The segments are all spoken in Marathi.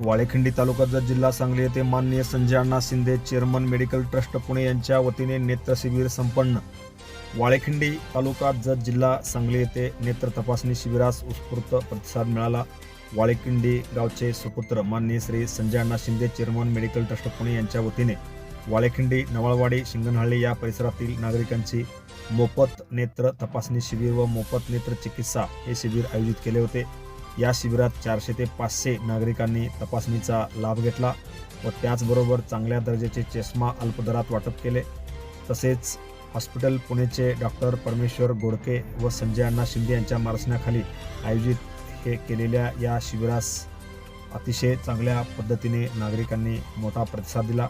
वाळेखंडी तालुका जत जिल्हा सांगली येथे माननीय Sanjay Anna Shinde chairman medical trust Pune यांच्या वतीने नेत्र शिबिर संपन्न. वाळेखंडी तालुका जत जिल्हा सांगली येथे नेत्र तपासणी शिबिरास उत्स्फूर्त प्रतिसाद मिळाला वाळेखिंडी गावचे सुपुत्र माननीय Shri Sanjay Anna Shinde chairman medical trust Pune यांच्या वतीने वाळेखिंडी नवळवाडी शिंगणहಳ್ಳಿ या परिसरातील नागरिकांची मोफत नेत्र तपासणी शिबिर व मोफत नेत्र चिकित्सा हे शिबिर आयोजित केले होते. या शिबिरात चारशे ते पाचशे नागरिकांनी तपासणीचा लाभ घेतला व त्याचबरोबर चांगल्या दर्जाचे चष्मा अल्पदरात वाटप केले. तसेच हॉस्पिटल पुणेचे डॉक्टर परमेश्वर गोडके व संजय अण्णा शिंदे यांच्या मार्गदर्शनाखाली आयोजित हे केलेल्या या शिबिरास अतिशय चांगल्या पद्धतीने नागरिकांनी मोठा प्रतिसाद दिला.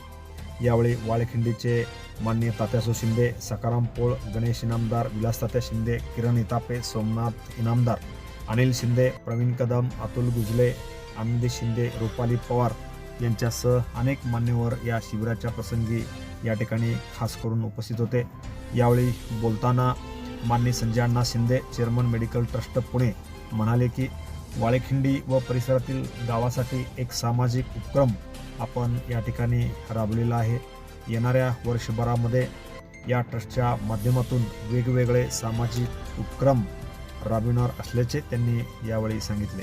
यावेळी वाळखिंडीचे मान्य तात्यासो शिंदे सकाराम पोळ गणेश इनामदार विलास तात्या शिंदे किरण इतापे सोमनाथ इनामदार अनिल शिंदे प्रवीण कदम अतुल गुजले आनंदी शिंदे रुपाली पवार यांच्यासह अनेक मान्यवर या शिबिराच्या प्रसंगी या ठिकाणी खास करून उपस्थित होते. यावेळी बोलताना मान्य Sanjay Anna Shinde chairman medical trust Pune म्हणाले की वाळेखिंडी व परिसरातील गावासाठी एक सामाजिक उपक्रम आपण या ठिकाणी राबवलेला आहे. येणाऱ्या वर्षभरामध्ये या ट्रस्टच्या माध्यमातून वेगवेगळे सामाजिक उपक्रम राबविणार असल्याचे त्यांनी यावेळी सांगितले.